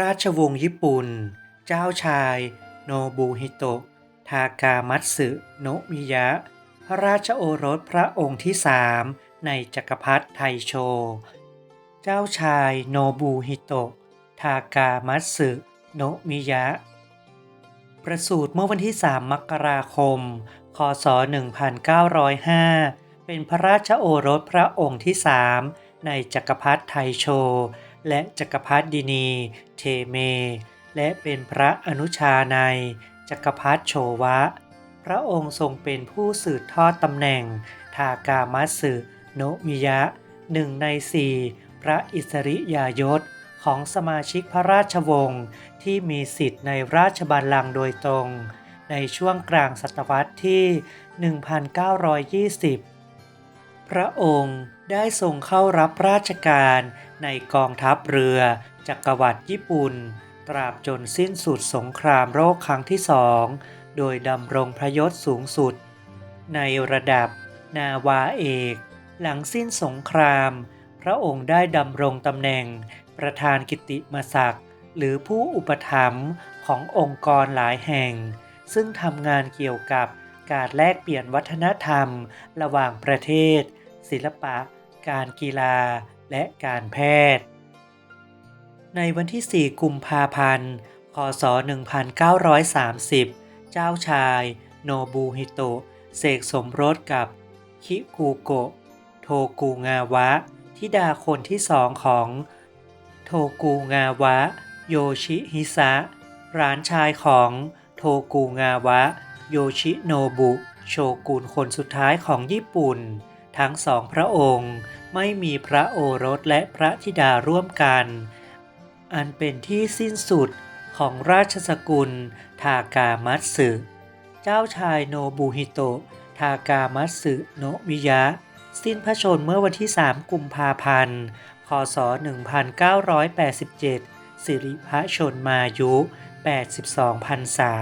ราชวงศ์ญี่ปุ่น เจ้าชาย โนบุฮิโตะ ทากามัตสึ โนมิยะ พระราชโอรสพระองค์ที่สามในจักรพรรดิไทโช เจ้าชายโนบุฮิโตะ ทากามัตสึ โนมิยะ ประสูติเมื่อวันที่ 3 มกราคม คศ 1905 เป็นพระราชโอรสพระองค์ที่สามในจักรพรรดิไทโช และจักรพรรดินีเทเม และเป็นพระอนุชาในจักรพรรดิโชวะ พระองค์ทรงเป็นผู้สืบทอดตำแหน่ง ทากามัตสึโนมิยะหนึ่งในสี่พระอิสริยายศของสมาชิกพระราชวงศ์ที่มีสิทธิ์ในราชบัลลังก์โดยตรง ในช่วงกลางศตวรรษที่ 1920 พระองค์ได้ทรงเข้ารับราชการในกองทัพเรือ จักรวรรดิญี่ปุ่น ตราบจนสิ้นสุดสงครามโลกครั้งที่สอง โดยดำรงพระยศสูงสุด ในระดับนาวาเอก หลังสิ้นสงคราม พระองค์ได้ดำรงตำแหน่ง ประธานกิตติมศักดิ์หรือผู้อุปถัมภ์ขององค์กรหลายแห่ง ซึ่งทำงานเกี่ยวกับการแลกเปลี่ยนวัฒนธรรมระหว่างประเทศ ศิลปะ การกีฬา และการแพทย์ ในวันที่ 4 กุมภาพันธ์ คศ 1930 เจ้าชาย โนบุฮิโตะเสกสมรสกับคิกูโกะโทกูงาวะ ธิดาคนที่สองของโทกูงาวะ โยชิฮิซะร้านชายของโทกูงาวะ โยชิโนบุ โชกุนคนสุดท้ายของญี่ปุ่น ทั้งสองพระองค์ไม่มีพระโอรสและพระธิดาร่วมกัน อันเป็นที่สิ้นสุดของราชสกุลทากามัตสึ เจ้าชายโนบุฮิโตะทากามัตสึโนมิยะ สิ้นพระชนม์เมื่อวันที่ 3 กุมภาพันธ์ คศ 1987 สิริพระชนมายุ 82พรรษา